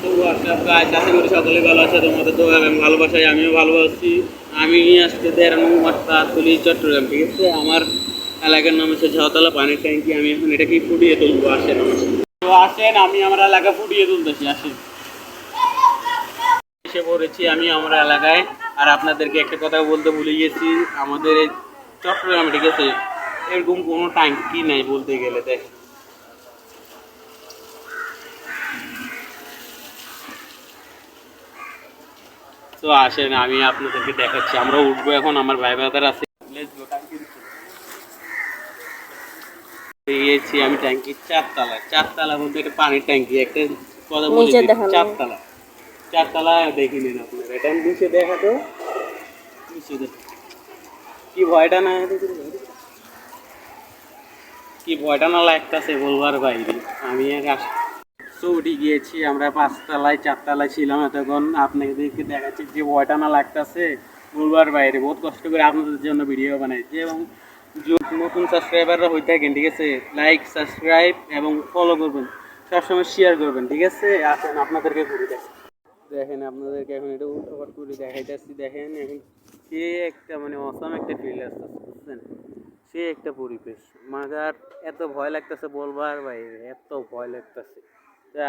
আশা করি সকলে ভালো আছে, তোমাদের তো এবং ভালোবাসায় আমিও ভালো আছি। আমি আজকে দেড় নং তাঁতলি চট্টগ্রাম, ঠিক আছে? আমার এলাকার নাম হচ্ছে ঝাউতলা পানির ট্যাঙ্কি, আমি এখন এটাকে ফুটিয়ে তুলবো, আসেন তো আসেন, আমি আমার এলাকা ফুটিয়ে তুলতেছি, আসেন। এসে পড়েছি আমি আমার এলাকায়, আর আপনাদেরকে একটা কথা বলতে ভুলে গেছি, আমাদের এই চট্টগ্রামে, ঠিক আছে? এরকম কোনো ট্যাঙ্কি নাই বলতে গেলে, দেখ। তো আসেন আমি আপনাদেরকে দেখাচ্ছি। আমরা উঠবো এখন আমার ভাই বাদার আছে। পেয়েছি আমি ট্যাঙ্কি চারতলা। চারতলা বলতে একটা পানির ট্যাঙ্কি একটা কথা বলি চারতলা। চারতলা দেখি নিন আপনারা। এটা নিচে দেখা তো। নিচে কি ভয়টা না কি ভয়টা না লাগতেছে বলবার বাইরে। আমি আর আস চৌটি গিয়েছি, আমরা পাঁচতলায়, চারতলায় ছিলাম এতক্ষণ। আপনাদেরকে দেখাচ্ছি যে না লাগতেছে বলবার বাইরে। বহুত কষ্ট করে আপনাদের জন্য ভিডিও বানাইছি এবং নতুন সাবস্ক্রাইবাররা হয়ে থাকেন, ঠিক আছে লাইক সাবস্ক্রাইব এবং ফলো করবেন। সবসময় শেয়ার করবেন, ঠিক আছে? আসেন, আপনাদেরকে ঘুরে দেখেন দেখেন, আপনাদেরকে এখন এটা উল্টোপাট করে দেখাইতেছি। দেখেন, এখন সে একটা মানে অসাম একটা ফিল আসতেছে, বুঝছেন? সে একটা পরিবেশ। মাগার, এত ভয় লাগতেছে বলবার বাইরে, এত ভয় লাগতেছে। তো